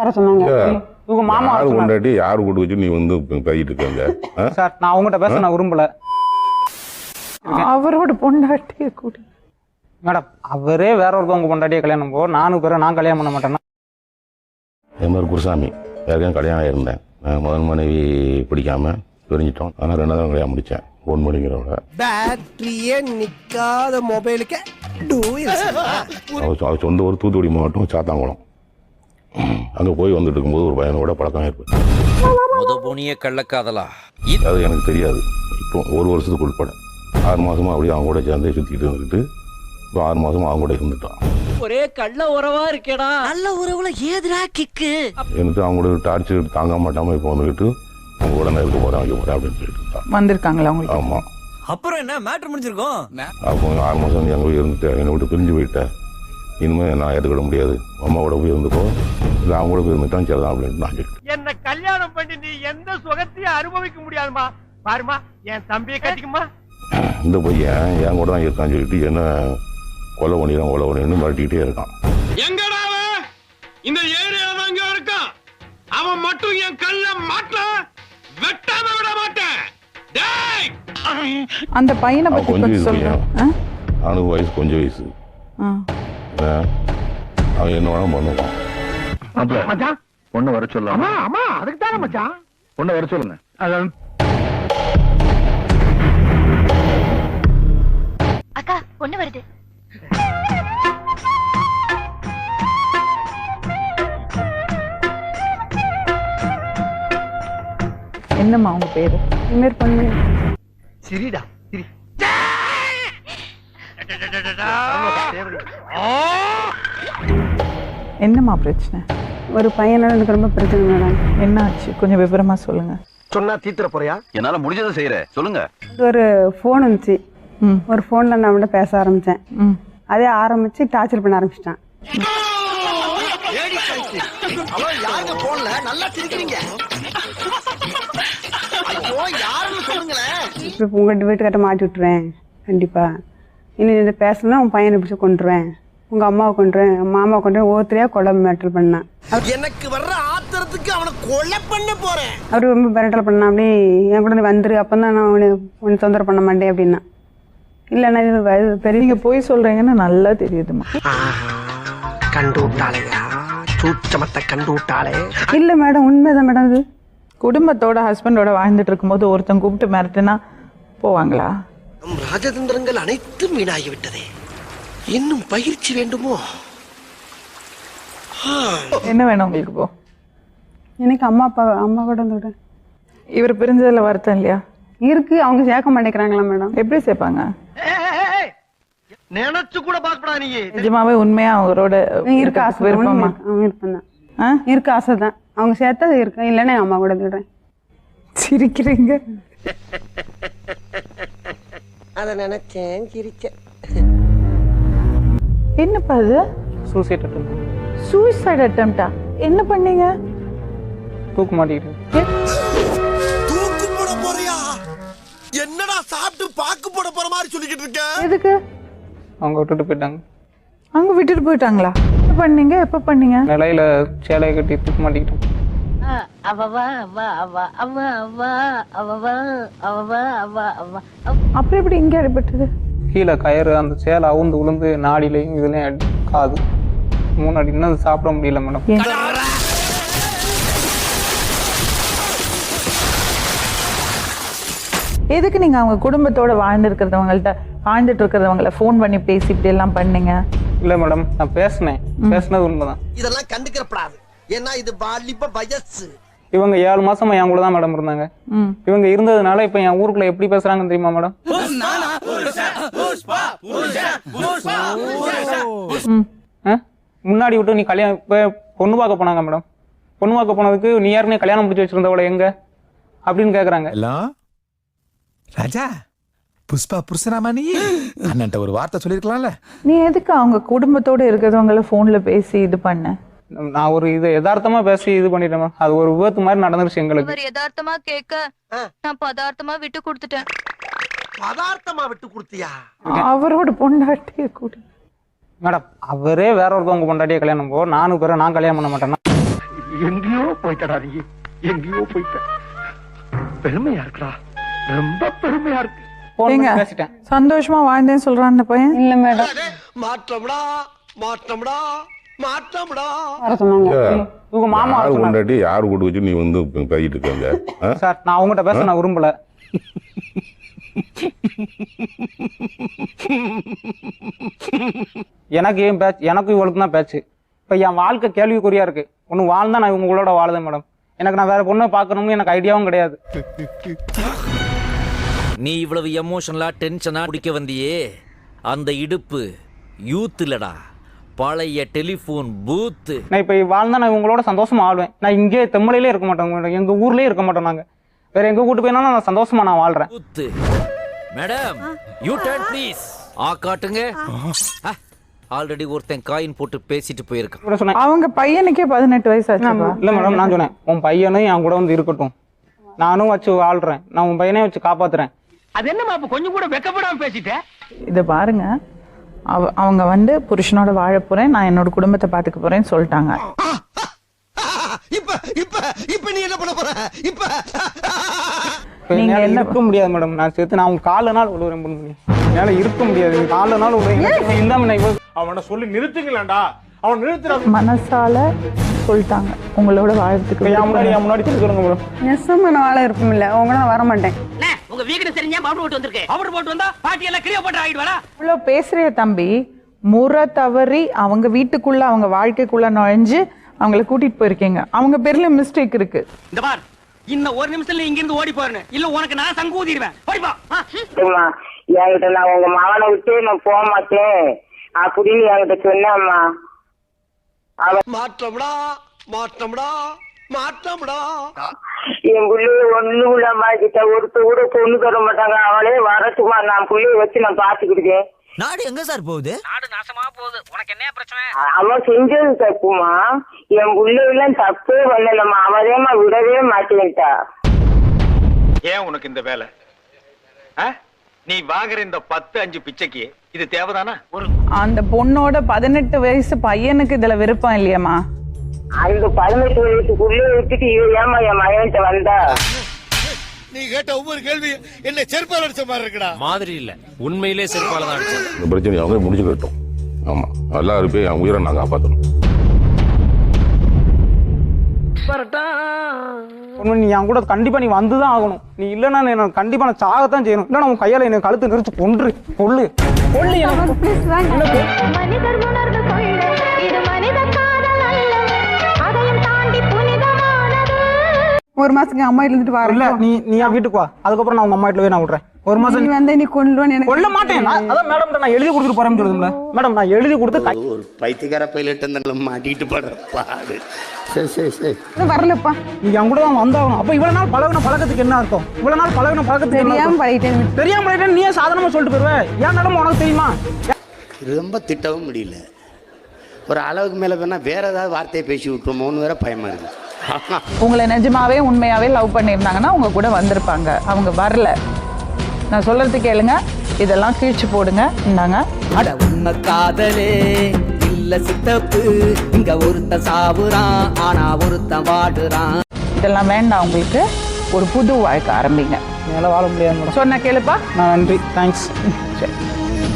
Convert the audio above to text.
வர சொன்னாங்க. இவங்க மாமா யாரு. கொண்டாட்டி யாரு கூட்டு வச்சு நீ வந்து பேசிட்டு இருக்காங்க? சார் நான் அவங்ககிட்ட பேச நான் விரும்பல. அவரோட பொண்டாட்டிய கூட்டி. மேடம் அவரே வேற ஒருத்தவங்க பொண்டாட்டியை கல்யாணம் போ நானு பேரை நான் கல்யாணம் பண்ண மாட்டேன்னா? என் பேர் குருசாமி. ஏற்கனவே கல்யாணம் ஆயிருந்தேன். நான் முதல் மனைவி பிடிக்காம பிரிஞ்சிட்டோம். ஆனால் ரெண்டாவது கல்யாணம் முடித்தேன் பொன் மணிங்கிறவங்க பேட்டரியே நிக்காத மொபைலுக்கு அவர் சொந்த ஒரு தூத்துக்குடி மாவட்டம் சாத்தாங்குளம். அங்கே போய் வந்துட்டு இருக்கும்போது ஒரு பையனோட பழக்கம் ஏற்பட்டு முத புனிய கள்ளக்காதலா? அது எனக்கு தெரியாது. இப்போ ஒரு வருஷத்துக்கு உட்பட ஆறு மாசமா அப்படியே அவங்க கூட சேர்ந்தே சுற்றிட்டு இருந்துக்கிட்டு இப்போ ஆறு மாசமா அவங்க கூட இருந்துட்டான். ஒரே கள்ள உறவா இருக்கேடா. நல்ல உறவுல ஏதுடா கிக்கு எனக்கு அவங்களோட டார்ச்சர் தாங்க மாட்டாமல் இப்போ வந்துக்கிட்டு அவங்க கூட நான் இருக்க போகிறேன் வைக்க அப்படின்னு சொல்லிட்டு வந்திருக்காங்களா உங்களுக்கு? ஆமாம் அப்புறம் என்ன? மேட்ரு முடிஞ்சிருக்கோம்? அப்போ ஆறு மாதம் நீ அங்கே போய் இருந்துட்டு என்னை விட்டு பிரிஞ்சு போயிட்டேன் இனிமேல் நான் ஏற்றுக்கிட முடியாது. அம்மாவோட போய் இருந்துக்கோ இல்லை அவங்க கூட போய் இருந்துட்டான் சரிதான் அப்படின்னு நான் சொல்லிட்டேன் என்ன கல்யாணம் பண்ணி நீ எந்த சுகத்தையும் அனுபவிக்க முடியாதுமா பாருமா என் தம்பியை கட்டிக்குமா இந்த பையன் என் கூட தான் இருக்கான்னு சொல்லிட்டு என்ன கொலை பண்ணிடுறான் கொலை பண்ணிடுன்னு மிரட்டிக்கிட்டே இருக்கான். எங்கடா அவன்? இந்த ஏரியால தான் இங்க இருக்கான். அவன் மட்டும் என் கல்ல மாட்ட வெட்டாம விட மாட்டேன். டேய்! அந்த பையனை பத்தி கொஞ்சம் பையன். அவனுக்கு வயசு கொஞ்சம் வயசு. அவன் என்ன வேணாலும் பண்ணுவான். மச்சான்? பொண்ணு வர அம்மா அம்மா அதுக்கு தானே மச்சான்? பொண்ணு வர சொல்லுங்க. அக்கா பொண்ணு வருது. என்னம்மா உங்க பேரு? இதுமாரி பண்ணு சிரிடா. சிரி என்னம்மா பிரச்சனை? ஒரு பையனால எனக்கு ரொம்ப பிரச்சனை மேடம். என்ன ஆச்சு கொஞ்சம் விவரமா சொல்லுங்க. சொன்னா தீத்துற போறியா? என்னால முடிஞ்சதை செய்யறேன் சொல்லுங்க. ஒரு ஃபோன் இருந்துச்சு. ஒரு ஃபோனில் நான் அவன்கிட்ட பேச ஆரம்பித்தேன் ம். அதே ஆரம்பித்து டார்ச்சர் பண்ண ஆரம்பிச்சிட்டான். உங்கள் வீட்டுக்கிட்ட மாட்டி விட்டுருவேன். கண்டிப்பாக இனி இதை பேசணும்னா உன் பையனை பிடிச்சி கொண்டுருவேன் உங்கள் அம்மாவை கொண்டுருவேன் மாமாவை கொண்டுருவேன் ஒவ்வொருத்தரையாக கொலை மிரட்டல் பண்ணான். எனக்கு வர்ற ஆத்திரத்துக்கு அவனை கொலை பண்ண போறேன். அவர் ரொம்ப மிரட்டல் பண்ணான். அப்படி என் கூட வந்துரு. அப்போ தான் நான் உன்னை உன்னை தொந்தரவு பண்ண மாட்டேன் அப்படின்னா. இல்லைண்ணா இது பெரிய நீங்க போய் சொல்றீங்கன்னு நல்லா தெரியுதுமா கண்டு விட்டாளையா சூச்சமத்தை கண்டு விட்டாளே இல்லை மேடம் உண்மைதான் மேடம் இது. குடும்பத்தோட ஹஸ்பண்டோட வாழ்ந்துட்டு இருக்கும்போது ஒருத்தன் கூப்பிட்டு மிரட்டுனா போவாங்களா? நம் ராஜதந்திரங்கள் அனைத்தும் வீணாகி விட்டதே இன்னும் பயிற்சி வேண்டுமோ? என்ன வேணும் உங்களுக்கு போ. எனக்கு அம்மா அப்பா அம்மா கூட வந்துவிட்டேன் இவர் பிரிஞ்சதுல வருத்தம் இல்லையா? இருக்கு அவங்க சேர்க்க மாட்டேங்கிறாங்களா மேடம்? எப்படி சேர்ப்பாங்க? நினைச்சு கூட பாக்கப்படா நீ. நிஜமாவே உண்மையா அவரோட இருக்க ஆசை விருப்பமா? விருப்பம் தான். ஆ? இருக்க ஆசை தான். அவங்க சேர்த்தா இருக்கேன் இல்லைன்னா அம்மா கூட விடுறேன். சிரிக்கிறீங்க. அத நினைச்சேன் சிரிச்சேன். என்னப்பா அது சூசைட் அட்டம் சூசைட் அட்டம்ப்டா என்ன பண்ணீங்க? தூக்கு மாட்டிக்கிட்டு தூக்கு போட போறியா? என்னடா சாப்பிட்டு பாக்கு போட போற மாதிரி சொல்லிக்கிட்டு இருக்க? எதுக்கு? அவங்க விட்டுட்டு போயிட்டாங்க. அங்க விட்டுட்டு போயிட்டாங்களா? எப்ப பண்ணீங்க? எப்ப பண்ணீங்க? நிலையில சேலையை கட்டி தூக்கு மாட்டிக்கிட்டேன். அவவா அவா அவா அவா அவா அவவா அவவா அவா அவா அப்புறம் எப்படி இங்க அடிபட்டது? கீழே கயிறு அந்த சேலை அவுந்து விழுந்து நாடிலையும் இதுலயும் காது. மூணு அடி இன்னும் அது சாப்பிட முடியல மேடம். எதுக்கு நீங்க அவங்க குடும்பத்தோட வாழ்ந்து இருக்கிறவங்கள்ட்ட வாழ்ந்துட்டு இருக்கிறவங்கள ஃபோன் பண்ணி பேசி இப்படி எல்லாம் பண்ணீங்க? இல்ல மேடம் நான் பேசினேன். பேசினது உண்மைதான். இதெல்லாம் கண்டுக்கிறப்படாது. ஏன்னா இது வாலிப வயசு. இவங்க ஏழு மாசமா என் கூட தான் மேடம் இருந்தாங்க. இவங்க இருந்ததுனால இப்ப என் ஊருக்குள்ள எப்படி பேசுறாங்கன்னு தெரியுமா மேடம்? முன்னாடி விட்டு நீ கல்யாணம் இப்ப பொண்ணு பார்க்க போனாங்க மேடம் பொண்ணு பார்க்க போனதுக்கு நீ யாருனே கல்யாணம் முடிச்சு வச்சிருந்தவள எங்க? அப்படின்னு கேக்குறாங்க. ராஜா புஷ்பா புருஷனாமா நீ? அண்ணன்ட்ட ஒரு வார்த்தை சொல்லிருக்கலாம்ல. நீ எதுக்கு அவங்க குடும்பத்தோட இருக்கிறவங்கள ஃபோன்ல பேசி இது பண்ண? நான் ஒரு இது யதார்த்தமா பேசி இது பண்ணிட்டேன் மேம் அது ஒரு விபத்து மாதிரி நடந்துருச்சு எங்களுக்கு. அவர் யதார்த்தமா கேட்க நான் பதார்த்தமா விட்டு கொடுத்துட்டேன். பதார்த்தமா விட்டு கொடுத்தியா? அவரோட பொண்டாட்டிய கூட்டி மேடம் அவரே வேற ஒருத்தவங்க பொண்டாட்டியை கல்யாணம் போ. நானு பேரை நான் கல்யாணம் பண்ண மாட்டேன்னா? எங்கேயோ போயிட்டடா நீ. எங்கேயோ போயிட்ட. பெருமையா இருக்குடா. ரொம்ப பெருமையா இருக்கு. ஏங்க பேசிட்டேன். சந்தோஷமா வாழ்ந்தேன்னு சொல்றான் அந்த பையன்? இல்லை மேடம். மாற்றம்டா மாற்றம்டா. மாற்றம்டா. மாமா வர யார். கொண்டாட்டி யார் கூட்டு வச்சு நீ வந்து பேசிட்டு இருக்காங்க? சார் நான் அவங்ககிட்ட பேச நான் விரும்பல. எனக்கு ஏன் பேச்சு எனக்கு இவளுக்கு தான் பேச்சு. இப்போ என் வாழ்க்கை கேள்விக்குறியா இருக்கு. ஒன்று வாழ்ந்தா நான் இவங்களோட வாழுதேன் மேடம். எனக்கு நான் வேற பொண்ணை பார்க்கணும்னு எனக்கு ஐடியாவும் கிடையாது. நீ இவ்வளவு எமோஷனலா டென்ஷனா குடிக்க வந்தியே. அந்த இடுப்பு யூத் இல்லடா. பழைய டெலிஃபோன் பூத்து. நான் இப்போ வாழ்ந்தா நான் இவங்களோட சந்தோஷமா ஆளுவேன் நான் இங்கே தெம்மலையிலே இருக்க மாட்டோம் மேடம் எங்க ஊர்லயே இருக்க மாட்டோம் நாங்க. வேற எங்க கூட்டு போயினாலும் நான் சந்தோஷமா நான் வாழ்றேன். பூத்து. மேடம் யூ டர்ன் ப்ளீஸ் ஆ காட்டுங்க. ஆல்ரெடி ஒருத்தன் காயின் போட்டு பேசிட்டு போயிருக்கான். அவங்க பையனுக்கே பதினெட்டு வயசு ஆச்சுப்பா இல்ல மேடம் நான் சொன்னேன். உன் பையனும் என் கூட வந்து இருக்கட்டும். நானும் வச்சு வாழ்றேன். நான் உன் பையனே வச்சு காப்பாத்துறேன். அது என்னமா கொஞ்சம் கூட வெக்கப்படாம பேசிட்ட? இதை பாருங்க. அவ அவங்க வந்து புருஷனோட வாழ போறேன் நான் என்னோட குடும்பத்தை பாத்துக்க போறேன்னு சொல்லிட்டாங்க. இப்ப இப்ப இப்ப நீ என்ன பண்ண போற? இப்ப இப்ப நீங்க என்ன- இருக்க முடியாது மேடம். நான் சேர்த்து நான் உங்க கால நாள் விழுவுறேன் பண்ணி என்னால இருக்க முடியாது. கால நாள் விழுவேன் இல்லாம நான் அவனை சொல்லி நிறுத்துங்களேன்டா. அவன் நிறுத்துறா. மனசால சொல்லிட்டாங்க. உங்களோட வாழறதுக்கு என் முன்னாடி முன்னாடி சொல்லுங்க மேடம். நெசமான வாழ இருப்போம் இல்லை. அவங்க நான் வர மாட்டேன் உங்க வீடு தெரிஞ்சா பவுடர் போட்டு வந்திருக்கு? பவுடர் போட்டு வந்தா பாட்டி எல்லாம் கிளியோ போட்டு ஆகிட்டு வரா இவ்வளோ பேசுறிய தம்பி. முறை தவறி அவங்க வீட்டுக்குள்ள அவங்க வாழ்க்கைக்குள்ள நுழைஞ்சு அவங்கள கூட்டிட்டு போயிருக்கீங்க. அவங்க பேர்ல மிஸ்டேக் இருக்கு. இந்த பார் இன்னும் ஒரு நிமிஷத்துல இங்க இருந்து ஓடி போறேன். இல்ல உனக்கு நான் சங்கு ஊதிடுவேன் ஓடிப்பா என்கிட்ட நான் உங்க மகனை விட்டு நான் போக மாட்டேன். அப்படின்னு என்கிட்ட சொன்னம்மா. மாற்றம்டா மாற்றம்டா மாற்றம்டா. என் பிள்ளைய ஒண்ணு இல்லாம கிட்ட ஒருத்தர் கூட பொண்ணு தர மாட்டாங்க. அவளே வரட்டுமா? நான் பிள்ளைய வச்சு நான் பாத்துக்கிட்டேன் நாடு எங்க சார் போகுது? நாடு நாசமா போகுது. உனக்கு என்ன பிரச்சனை? அவன் செஞ்சது தப்புமா? என் பிள்ளையெல்லாம் தப்பே பண்ணலம்மா. அவதேமா விடவே மாட்டேன்ட்டா. ஏன் உனக்கு இந்த வேலை? நீ வாங்குற இந்த பத்து அஞ்சு பிச்சைக்கு இது தேவைதானா? ஒரு அந்த பொண்ணோட பதினெட்டு வயசு பையனுக்கு இதுல விருப்பம் இல்லையாம்மா. அந்த பதினெட்டு வயசுக்குள்ளே விட்டுட்டு இவ ஏமா என் மகன்கிட்ட வந்தா? நீ கேட்ட ஒவ்வொரு கேள்வி என்ன செருப்பால் அடிச்ச மாதிரி இருக்குடா. மாதிரி இல்ல. உண்மையிலே செருப்பால தான் அடிச்சான் இந்த பிரச்சனை அவங்க முடிச்சுக்கிட்டோம் ஆமா. எல்லாரும் போய் என் உயிரை நான் காப்பாற்றணும் உண்மை நீ என் கூட கண்டிப்பா நீ வந்துதான் ஆகணும். நீ இல்லைன்னா கண்டிப்பா நான் சாகத்தான் செய்யணும். இல்லைன்னா உன் கையால எனக்கு கழுத்து நெரிச்சு கொன்று. கொள்ளு. கொள்ளு ஒரு மாசத்துக்கு அம்மா இருந்துட்டு இல்ல வரல நீ நீ என் வீட்டுக்கு வா. அதுக்கப்புறம் நான் உங்க அம்மா வீட்டுல போய் நான் விடுறேன். ஒரு மாசம் நீ வந்து நீ கொள்ளுவேன்னு எனக்கு கொல்ல மாட்டேன். நான் அதான் மேடம் நான் எழுதி கொடுத்துட்டு போறேன்னு சொல்லுதுங்களா மேடம் நான் எழுதி கொடுத்து ஒரு பைத்தியக்கார பைலட் அந்த மாட்டிட்டு படுற பாடு. சரி சரி சரி. இன்னும் வரலப்பா. நீ என் கூட தான் வந்தாகணும் அப்ப இவ்வளவு நாள் பழகுன பழக்கத்துக்கு என்ன அர்த்தம்? இவ்வளவு நாள் பழகுன பழக்கத்துக்கு தெரியாம? பழகிட்டேன். தெரியாம பழகிட்டேன்னு நீயே சாதாரணமா சொல்லிட்டு போயிருவ. என் நிலைமை உனக்கு தெரியுமா? ரொம்ப திட்டவும் முடியல. ஒரு அளவுக்கு மேல வேணா வேற ஏதாவது வார்த்தையை பேசி விட்டுருமோன்னு வேற பயமா இருக்கு. உங்களை நிஜமாவே உண்மையாவே லவ் பண்ணியிருந்தாங்கன்னா உங்க கூட வந்திருப்பாங்க. அவங்க வரல. நான் சொல்றது கேளுங்க. இதெல்லாம் கீழ்ச்சி போடுங்க. இந்தாங்க. அட உண்மை காதலே இல்ல சித்தப்பு. இங்க ஒருத்த சாவுறான் ஆனா ஒருத்தன் வாடுறான். இதெல்லாம் வேண்டாம் உங்களுக்கு. ஒரு புது வாழ்க்கை ஆரம்பிங்க. மேல வாழ முடியாது மேடம் சொன்ன கேளுப்பா. நான் நன்றி. தேங்க்ஸ் சரி.